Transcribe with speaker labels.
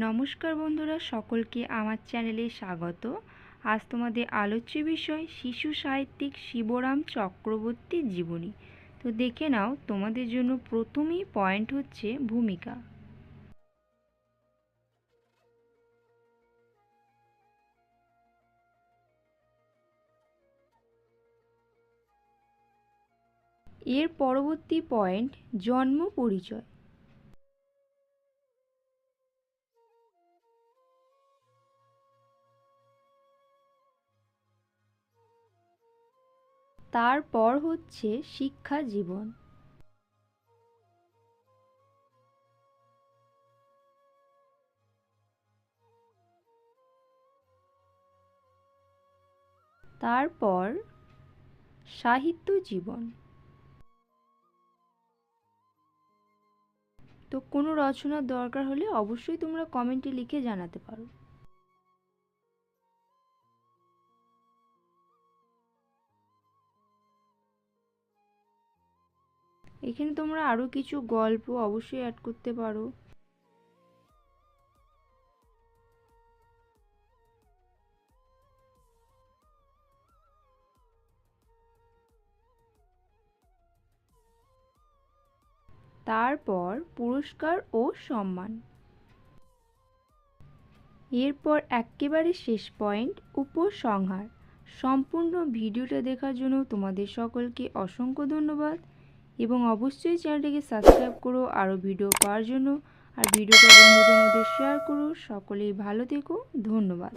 Speaker 1: নমস্কার বন্ধুরা, সকলকে আমার চ্যানেলে স্বাগত। আজ তোমাদের আলোচ্য বিষয় শিশু সাহিত্যিক শিবরাম চক্রবর্তীর জীবনী। তো দেখে নাও, তোমাদের জন্য প্রথমেই পয়েন্ট হচ্ছে ভূমিকা। এর পরবর্তী পয়েন্ট জন্ম পরিচয়। তারপর হচ্ছে শিক্ষা জীবন। তারপর সাহিত্য জীবন। তো কোনো রচনার দরকার হলে অবশ্যই তোমরা কমেন্টে লিখে জানাতে পারো। এখানে তোমরা আরও কিছু গল্প অবশ্যই অ্যাড করতে পারো। তারপর পুরস্কার ও সম্মান। এরপর একেবারে শেষ পয়েন্ট, উপসংহার। সম্পূর্ণ ভিডিওটা দেখার জন্য তোমাদের সকলকে অসংখ্য ধন্যবাদ। এবং অবশ্যই চ্যানেলটিকে সাবস্ক্রাইব করো আরও ভিডিও পাওয়ার জন্য। আর ভিডিওটা বন্ধুদের মধ্যে শেয়ার করো। সকলেই ভালো থেকো। ধন্যবাদ।